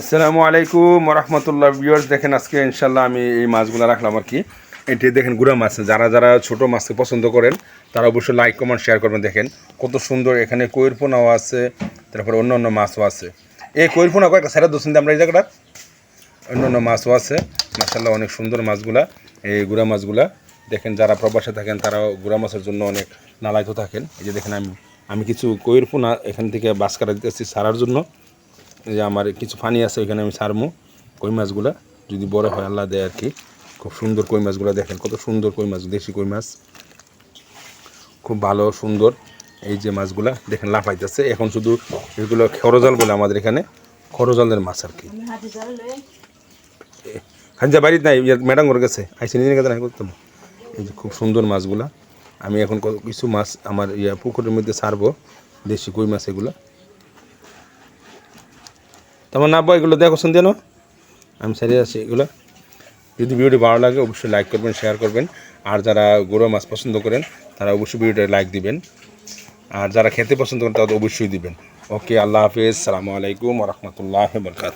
আসসালামু আলাইকুম রহমতুল্লাহ ভিউয়ার্স, দেখেন আজকে ইনশাল্লাহ আমি এই মাছগুলো রাখলাম আর কি। এটি দেখেন গুড়া মাছ, যারা যারা ছোট মাছকে পছন্দ করেন, তারা অবশ্যই লাইক কমেন্ট শেয়ার করবেন। দেখেন কত সুন্দর এখানে কৈর পোনাও আছে, তারপরে অন্য অন্য মাছও আছে। এই কৈর পোনা কয়েকটা সেরা দোষেন আমরা এই জায়গাটা। অন্য অন্য মাছও আছে। মাসাল্লাহ অনেক সুন্দর মাছগুলা, এই গুড়া মাছগুলা। দেখেন যারা প্রবাসে থাকেন, তারাও গুড়া মাছের জন্য অনেক নালায়িত থাকেন। এই যে দেখেন আমি আমি কিছু কৈর পোনা এখান থেকে বাস কাটা দিতেছি সারার জন্য। যে আমার কিছু পানি আছে, ওইখানে আমি ছাড়মু। কই মাছগুলা? যদি বড় হয়, আল্লাহ দেয় আর কি খুব সুন্দর কই মাছগুলো দেখেন, কত সুন্দর কই মাছ, দেশি কই মাছ। খুব ভালো, সুন্দর। এই যে মাছগুলা, দেখেন লাফাইতেছে। এখন শুধু এগুলো খরজাল বলে আমাদের এখানে, খরজালের মাছ আর কি খাঞ্জা বাড়িতে নাই ম্যাডাম করে গেছে। আইসি নিজের কাছে নাই করতাম? এই যে খুব সুন্দর মাছগুলা। আমি এখন কিছু মাছ আমার ইয়া পুকুরের মধ্যে ছাড়বো, দেশি কই মাছ এগুলা। তোমার না এগুলো দেখোছেন যেন আমি সারিয়ে আছি এগুলো। যদি ভিডিওটি ভালো লাগে, অবশ্যই লাইক করবেন শেয়ার করবেন। আর যারা গরু মাছ পছন্দ করেন, তারা অবশ্যই ভিডিওটা লাইক দিবেন। আর যারা খেতে পছন্দ করেন তাদের অবশ্যই দিবেন। ওকে, আল্লাহ হাফিজ। সালামু আলাইকুম রহমতুল্লাহ বরকাত